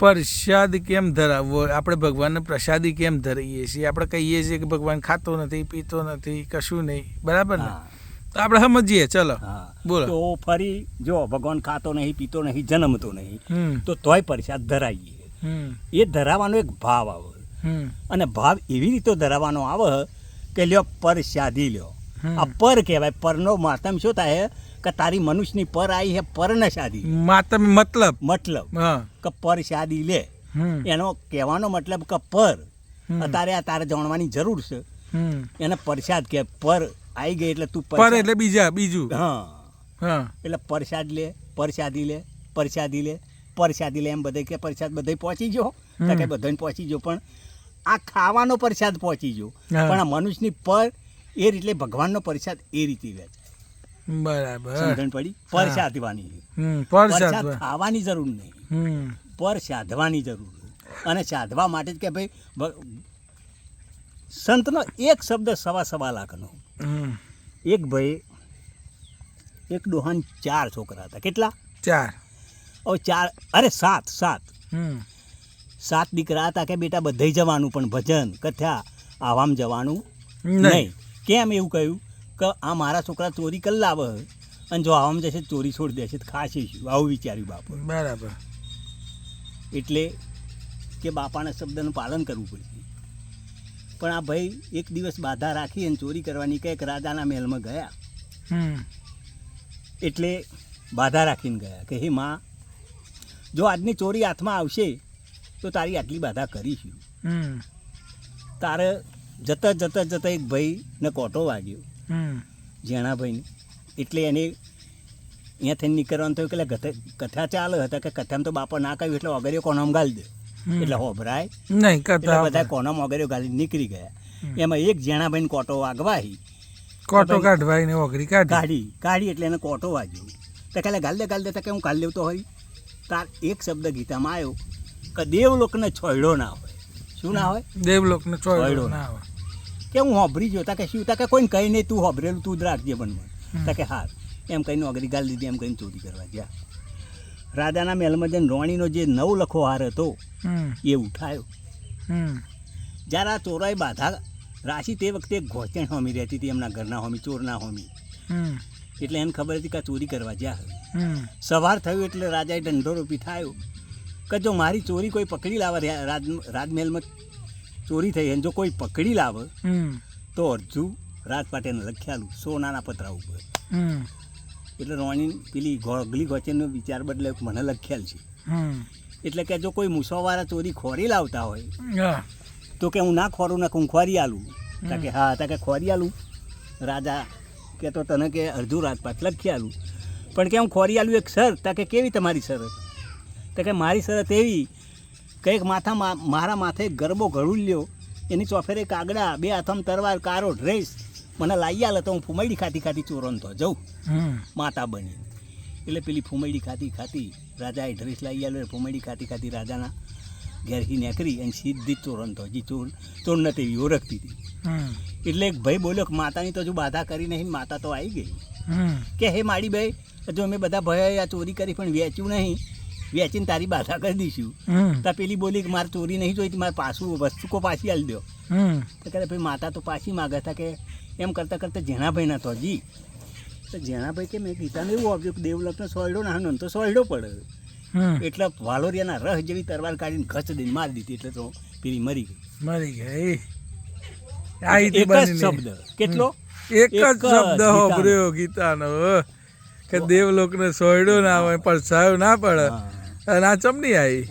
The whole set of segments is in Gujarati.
પ્રસાદ કેમ ધરાવવો? આપણે ભગવાનને પ્રસાદી કેમ ધરાવીએ છીએ? આપણે કહીએ છીએ કે ભગવાન ખાતો નથી પીતો નથી કશું નહીં. બરાબર ને? તો આપણે સમજીએ. ચલો બોલો. તો ફરી જો ભગવાન ખાતો નહીં પીતો નહીં જન્મતો નહીં તો તોય પ્રસાદ ધરાવીએ એ ધરાવવાનો એક ભાવ આવે. અને ભાવ એવી રીતે ધરાવવાનો આવે કે લ્યો પરસાદી લ્યો. આ પર કહેવાય. પરનો માતમ શું થાય? કે તારી મનુષ્યની પર આવી છે પરને શાદી. માતમ મતલબ? મતલબ. કે પર શાદી લે. એનો કહેવાનો મતલબ કે પર. અત્યારે આ તારે જાણવાની જરૂર છે. એને પરસાદ કે પર આવી ગઈ એટલે તું પર એટલે બીજા બીજું. હા. એટલે પરસાદ લે પરસાદી લે પરસાદી લે પરસાદી લે એમ બધે કે પરસાદ બધે પહોંચી ગયો. કે બધાને પહોંચી ગયો પણ આ ખાવાનો પરસાદ પહોંચી ગયો. પણ આ મનુષ્યની પર એ રીતે ભગવાનનો પરસાદ એ રીતે લે. છે બરાબર. સમજણ પડી? પર સાધવાની. પર ખાવાની જરૂર નહીં. પર સાધવાની જરૂર. અને સાધવા માટે જ કે ભાઈ સંતનો એક શબ્દ સવા સવા લાખનો. એક ભાઈ એક ડોહાન ચાર છોકરા હતા. કેટલા? ચાર. હવે ચાર અરે સાત સાત. સાત દીકરા હતા કે બેટા બધે જવાનું પણ ભજન કથા આવામ જવાનું નહીં. કેમ એવું કહ્યું? કે આ મારા છોકરા ચોરી કરી લાવે. અને જો આવામ જશે ચોરી છોડી દેશે ખાસ ખાશે શું? આવું વિચાર્યું બાપુ બરાબર. એટલે કે બાપાના શબ્દનું પાલન કરવું પડશે. પણ આ ભાઈ એક દિવસ બાધા રાખી અને ચોરી કરવાની કંઈક રાજાના મહેલમાં ગયા. હમ. એટલે બાધા રાખીને ગયા કે હે માં જો આજની ચોરી હાથમાં આવશે તો તારી આટલી બાધા કરીશું. તારે જતા જતા જતા એક ભાઈને કોટો વાગ્યો. જેણાભાઈને એટલે એને અહીંયાથી નીકળવાનું થયું કે કથા ચાલે હતા કે કથામાં તો બાપા ના કહ્યું એટલે અગરિયો કોનામ ગાલી દે. એટલે હોભરાય. નહીં કથા બધા કોનામ અગરિયો ગાલી નીકળી ગયા. એમાં એક જેણાભાઈને કોટો વાગવાહી. કોટો કાઢવાય ને ઓગરી કાઢી. કાઢી કાઢી એટલે એને કોટો વાગ્યો. તો કાલે ગાલ દે ગાલ દે. કે હું કાલ લેવતો હોય. તાર એક શબ્દ ગીતામાં આવ્યો કે દેવલોકને છોડ્યો ના હોય. શું ના હોય? દેવલોકને ચોયડો ના આવે કે હું હોભરી ગયો. તા કે શું? તા કે કોઈને કહી નહીં તું હોભરેલું તું જ રાખજે પણ હમ. તા કે હાર એમ કહીને અગરી ગાલ દીધી એમ કહીને ચોરી કરવા ગયા. રાજાના મહેલમાં જઈને રોણીનો જે નવ લખો હાર હતો એ ઉઠાયો. જ્યારે આ ચોરાઈ બાધા રાશી તે વખતે ઘોચણ હોમી રહેતી હતી એમના ઘરના હોમી ચોરના હોમી. એટલે એને ખબર હતી કે ચોરી કરવા જ્યાં સવાર થયું એટલે રાજાએ દંડો રોપી થાયો. કે જો મારી ચોરી કોઈ પકડી લાવે રાજમહેલમાં ચોરી થઈ અને જો કોઈ પકડી લાવે તો અરજુ રાજપાટેને લખ્યાલું સોનાના પતરા ઉપર. એટલે રોણી પેલી ગોગલી ગોચેનનો વિચાર બદલે મને લખ્યાલ છે. એટલે કે જો કોઈ મૂસોવાળા ચોરી ખોરી લાવતા હોય હા. તો કે હું ના ખોરું નાખું હું ખોરી આલું. તાકે હા તા કે ખોરી આલું. રાજા કે તો તને કે અડધું રાજપાટ લખી આલું પણ કે હું ખોરી આલું એક શરત તા કે કેવી તમારી શરત? તો કે મારી શરત એવી કંઈક માથા મારા માથે ગરબો ઘડું લ્યો. એની ચોફેરે કાગડા બે હાથમ તરવાર કારો ડ્રેસ મને લાવી આલે તો હું ફૂમૈડી ખાતી ખાતી ચોરોન તો જઉં. માતા બની. એટલે પેલી ફૂમૈડી ખાતી ખાતી રાજાએ ડ્રેસ લાવી આલ્યો ફૂમૈડી ખાતી ખાતી રાજાના ઘેરથી નીકળી અને સીધી ચોરણ તો હજી ચોર ચોર નથી એવી ઓળખતી હતી. એટલે એક ભાઈ બોલ્યો કે માતાની તો હજુ બાધા કરી નહીં માતા તો આવી ગઈ. કે હે માડી ભાઈ હજુ અમે બધા ભય આ ચોરી કરી પણ વેચ્યું નહીં. વેચીને તારી બાધા કરી દઈશું. તો પેલી બોલી કે મારે ચોરી નહીં જોઈતી મારે પાછું વસ્તુ કો પાછી આલી દો. તો કહે ભાઈ માતા તો પાછી માગે હતા કે એમ કરતાં કરતાં જેણાભાઈ ના તો હજી તો જેણાભાઈ કે મેં ગીતાને એવું આપ્યું કે દેવલકનો સોયડો ના તો સોયડો પડે. એટલે વાલોરિયાના રસ જેવી તરવાર કાઢીને ઘસ દઈને મારી દીધી. એટલે તો પેલી મરી ગઈ. મરી ગઈ. એક જ શબ્દ. કેટલો? એક જ શબ્દ. હોભર્યો ગીતાનો કે દેવલોકને સોયડો ના હોય પડછાયો ના પડે. અને આ ચમની આવી?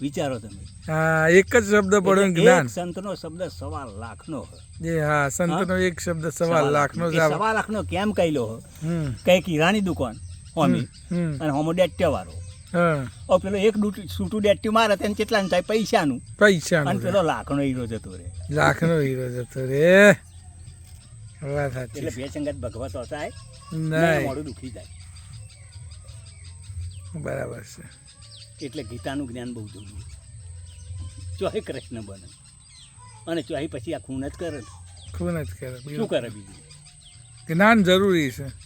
વિચારો તમે. હા એક જ શબ્દ પડ્યો જ્ઞાન. સંતનો શબ્દ સવા લાખનો જે હા સંતનો એક શબ્દ સવા લાખનો જ સવા લાખનો કેમ કહેલો કઈ કિરાણી દુકાન હોમી. અને હોમો ડેટ્યો વાળો હા પેલો એક છૂટું ડેટ્યું મારે તેને ને થાય? પૈસાનું. અને પૈસાનો પેલો લાખનો હીરો જતો રે લાખનો હીરો જતો રે વાત સાચી એટલે બે સંગત ભગવત થાય. નહીં. મોડું દુખી જાય. બરાબર છે. એટલે ગીતાનું જ્ઞાન બહુ જરૂરી ચોહે કૃષ્ણ બને. અને ચોહી પછી આ ખૂન જ કરે. ખૂન જ કરે શું કરે બીજું? જ્ઞાન જરૂરી છે.